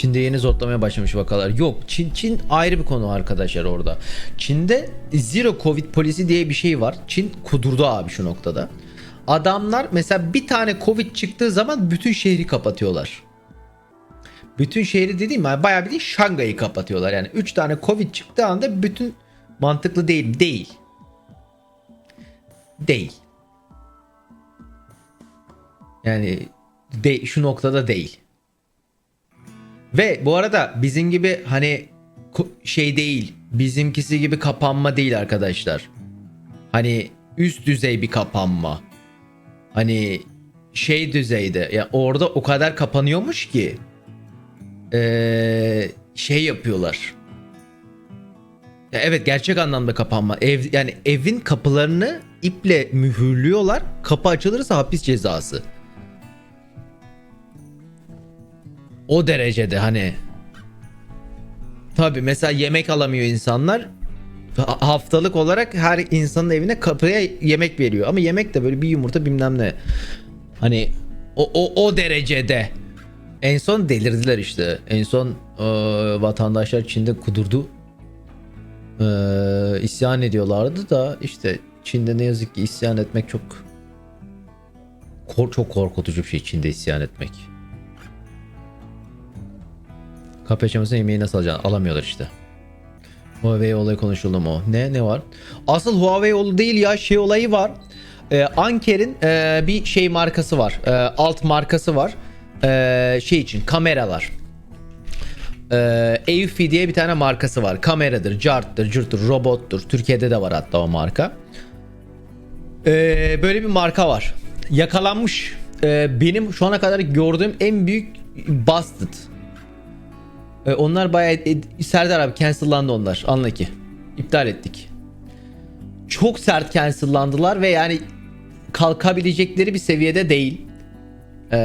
Çin'de yeni zortlamaya başlamış vakalar. Yok Çin Çin ayrı bir konu arkadaşlar orada. Çin'de zero covid polisi diye bir şey var. Çin kudurdu abi şu noktada. Adamlar mesela bir tane covid çıktığı zaman bütün şehri kapatıyorlar. Bütün şehri dediğim yani bayağı bir Şangay'ı kapatıyorlar. Yani 3 tane covid çıktığı anda bütün mantıklı değil. Değil. Değil. Yani de, şu noktada değil. Ve bu arada bizim gibi hani şey değil. Bizimkisi gibi kapanma değil arkadaşlar. Hani üst düzey bir kapanma. Hani şey düzeyde ya orada o kadar kapanıyormuş ki eee, şey yapıyorlar. Ya evet gerçek anlamda kapanma. Ev yani evin kapılarını iple mühürlüyorlar. Kapı açılırsa hapis cezası. O derecede hani. Tabi mesela yemek alamıyor insanlar. Ha- Haftalık olarak her insanın evine kapıya yemek veriyor. Ama yemek de böyle bir yumurta bilmem ne. Hani o, o, o derecede. En son delirdiler işte. En son e, vatandaşlar Çin'de kudurdu. E, isyan ediyorlardı da işte Çin'de ne yazık ki isyan etmek çok çok korkutucu bir şey Çin'de isyan etmek. Kapı açamasına yemeği nasıl alacaksın? Alamıyorlar işte. Huawei olayı konuşuldu mu? Ne ne var? Asıl Huawei olayı değil ya şey olayı var. Ee, Anker'in e, bir şey markası var. Ee, alt markası var. Ee, şey için kameralar. Ee, Eufy diye bir tane markası var. Kameradır, carttır, cırttır, robottur. Türkiye'de de var hatta o marka. Ee, böyle bir marka var. Yakalanmış. Ee, benim şu ana kadar gördüğüm en büyük busted. Ee, onlar bayağı e, Serdar abi cancellandı onlar. Anla ki. İptal ettik. Çok sert cancellandılar ve yani kalkabilecekleri bir seviyede değil. Ee,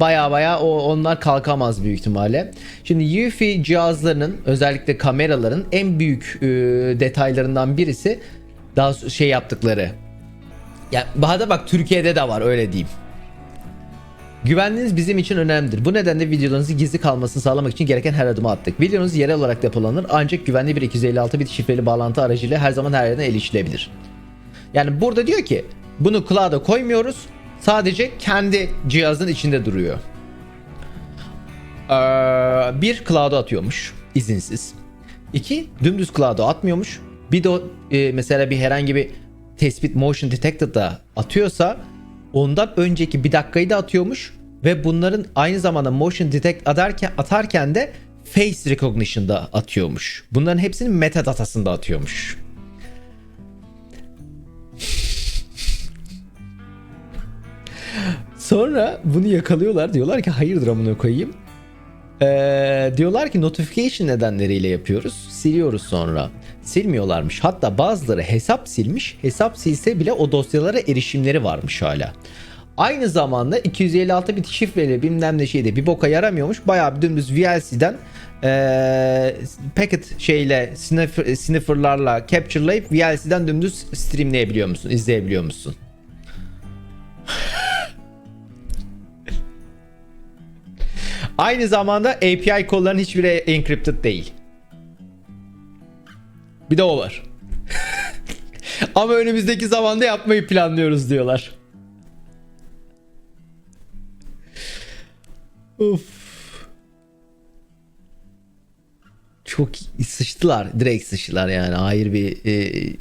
baya baya o onlar kalkamaz büyük ihtimalle. Şimdi UFI cihazlarının özellikle kameraların en büyük e, detaylarından birisi daha şey yaptıkları. Ya daha da bak Türkiye'de de var öyle diyeyim. Güvenliğiniz bizim için önemlidir. Bu nedenle videolarınızın gizli kalmasını sağlamak için gereken her adımı attık. Videonuz yerel olarak depolanır ancak güvenli bir 256 bit şifreli bağlantı aracıyla her zaman her yerden erişilebilir. Yani burada diyor ki bunu cloud'a koymuyoruz. Sadece kendi cihazın içinde duruyor. Ee, bir cloud'a atıyormuş izinsiz. İki dümdüz cloud'a atmıyormuş. Bir de e, mesela bir herhangi bir tespit motion detector'da atıyorsa ondan önceki bir dakikayı da atıyormuş ve bunların aynı zamanda motion detect atarken, atarken de face recognition'da atıyormuş. Bunların hepsini metadatasında atıyormuş. Sonra bunu yakalıyorlar diyorlar ki hayırdır amına koyayım. Ee, diyorlar ki notification nedenleriyle yapıyoruz. Siliyoruz sonra. Silmiyorlarmış. Hatta bazıları hesap silmiş. Hesap silse bile o dosyalara erişimleri varmış hala. Aynı zamanda 256 bit şifreli bilmem ne şeyde bir boka yaramıyormuş. Bayağı bir dümdüz VLC'den ee, packet şeyle sniffer, snifferlarla capture'layıp VLC'den dümdüz streamleyebiliyor musun? izleyebiliyor musun? Aynı zamanda API kollarının hiçbiri encrypted değil. Bir de o var. Ama önümüzdeki zamanda yapmayı planlıyoruz diyorlar. Of. Çok sıçtılar. Direkt sıçtılar yani. Ayrı bir e,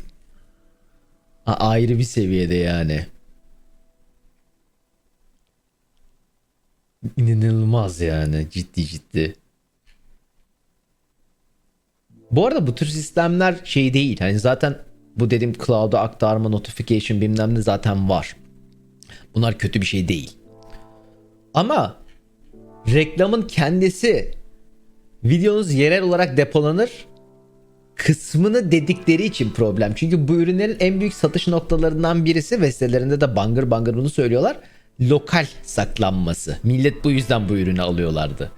ayrı bir seviyede yani. İnanılmaz yani ciddi ciddi. Bu arada bu tür sistemler şey değil. Hani zaten bu dediğim cloud'a aktarma, notification bilmem ne zaten var. Bunlar kötü bir şey değil. Ama reklamın kendisi videonuz yerel olarak depolanır kısmını dedikleri için problem. Çünkü bu ürünlerin en büyük satış noktalarından birisi ve sitelerinde de bangır bangır bunu söylüyorlar. Lokal saklanması. Millet bu yüzden bu ürünü alıyorlardı.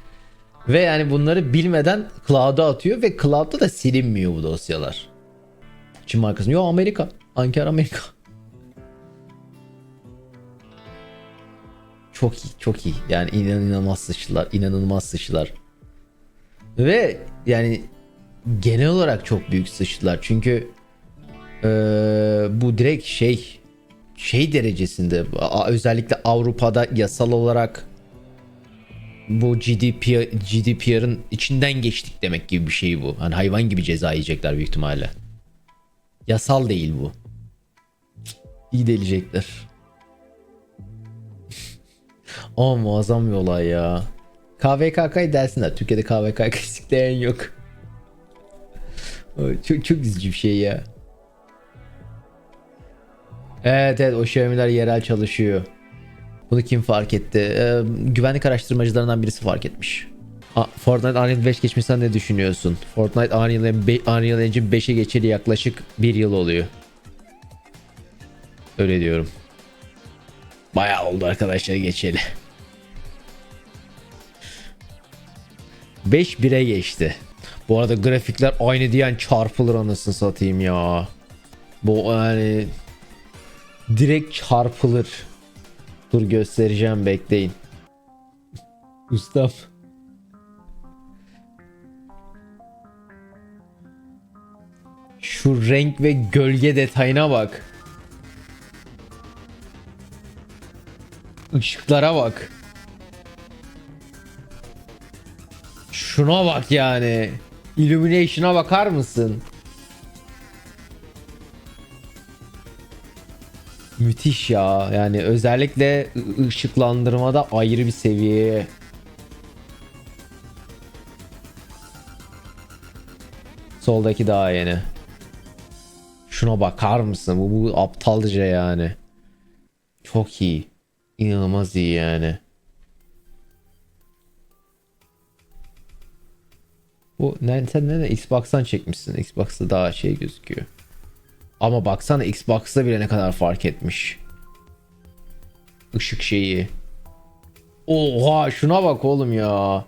Ve yani bunları bilmeden cloud'a atıyor ve cloud'da da silinmiyor bu dosyalar. Çin markası. Yo Amerika. Ankara Amerika. Çok iyi, çok iyi. Yani inanılmaz sıçtılar, inanılmaz sıçtılar. Ve yani genel olarak çok büyük sıçtılar. Çünkü eee, bu direkt şey şey derecesinde özellikle Avrupa'da yasal olarak bu GDP GDPR'ın içinden geçtik demek gibi bir şey bu. Hani hayvan gibi ceza yiyecekler büyük ihtimalle. Yasal değil bu. İyi delecekler. Ama muazzam bir olay ya. KVKK'yı dersinler. Türkiye'de KVKK sikleyen yok. Çok, çok üzücü bir şey ya. Evet evet o Xiaomi'ler yerel çalışıyor. Bunu kim fark etti? Ee, güvenlik araştırmacılarından birisi fark etmiş. Aa, Fortnite Unreal 5 geçmişten ne düşünüyorsun? Fortnite Unreal, Unreal Engine 5'e geçeli yaklaşık bir yıl oluyor. Öyle diyorum. Bayağı oldu arkadaşlar geçeli. 5 1'e geçti. Bu arada grafikler aynı diyen çarpılır anasını satayım ya. Bu yani direkt çarpılır. Dur göstereceğim bekleyin. Ustam. Şu renk ve gölge detayına bak. Işıklara bak. Şuna bak yani. Illumination'a bakar mısın? Müthiş ya. Yani özellikle ışıklandırmada ayrı bir seviye. Soldaki daha yeni. Şuna bakar mısın? Bu, bu aptalca yani. Çok iyi. İnanılmaz iyi yani. Bu ne sen ne Xbox'tan çekmişsin. Xbox'ta daha şey gözüküyor. Ama baksana Xbox'ta bile ne kadar fark etmiş. Işık şeyi. Oha şuna bak oğlum ya.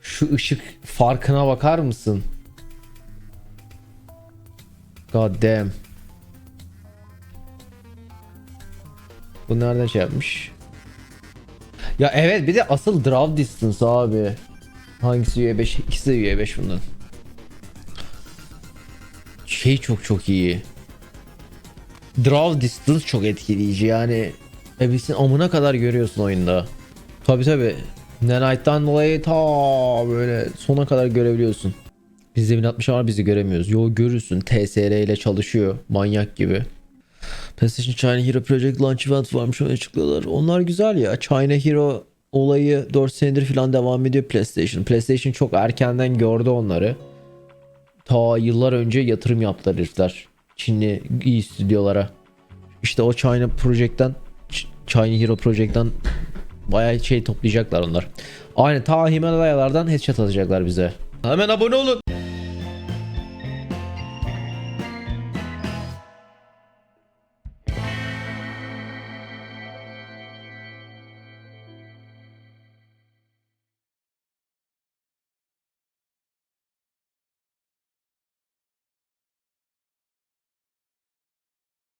Şu ışık farkına bakar mısın? God damn. Bu nereden şey yapmış? Ya evet bir de asıl draw distance abi. Hangisi UE5? İkisi de UE5 bundan. Şey çok çok iyi. Draw distance çok etkileyici yani. Ebisin amına kadar görüyorsun oyunda. Tabi tabi. Nanite'dan dolayı ta böyle sona kadar görebiliyorsun. Bizde 1060 var bizi göremiyoruz. Yo görürsün. TSR ile çalışıyor. Manyak gibi. PlayStation China Hero Project Launch Event varmış onu açıklıyorlar. Onlar güzel ya. China Hero olayı 4 senedir falan devam ediyor PlayStation. PlayStation çok erkenden gördü onları. Ta yıllar önce yatırım yaptılar herifler. Çinli iyi stüdyolara. İşte o China Project'ten Ch- China Hero Project'ten bayağı şey toplayacaklar onlar. Aynı ta Himalayalardan headshot atacaklar bize. Hemen abone olun.